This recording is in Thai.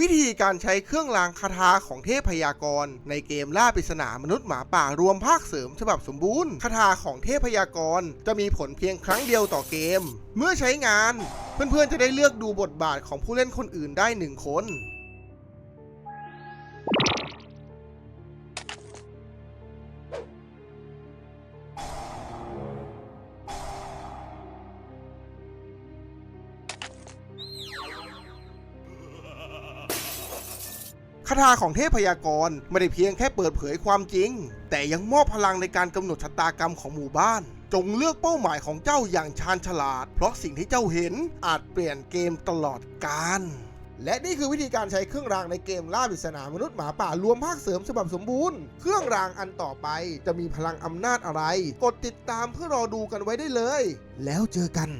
วิธีการใช้เครื่องรางคาถาของเทพพยากรณ์ในเกมล่าปริศนามนุษย์หมาป่ารวมภาคเสริมฉบับสมบูรณ์คาถาของเทพพยากรณ์จะมีผลเพียงครั้งเดียวต่อเกม เมื่อใช้งาน เพื่อนๆจะได้เลือกดูบทบาทของผู้เล่นคนอื่นได้หนึ่งคน คาถาของเทพพยากรณ์ไม่ได้เพียงแค่เปิดเผยความจริง แต่ยังมอบพลังในการกำหนดชะตากรรมของหมู่บ้าน จงเลือกเป้าหมายของเจ้าอย่างชาญฉลาด เพราะสิ่งที่เจ้าเห็นอาจเปลี่ยนเกมตลอดกาลและนี่คือวิธีการใช้เครื่องรางในเกมล่าปริศนามนุษย์หมาป่ารวมภาคเสริมฉบับสมบูรณ์ เครื่องรางอันต่อไปจะมีพลังอำนาจอะไร กดติดตามเพื่อรอดูกันไว้ได้เลย แล้วเจอกัน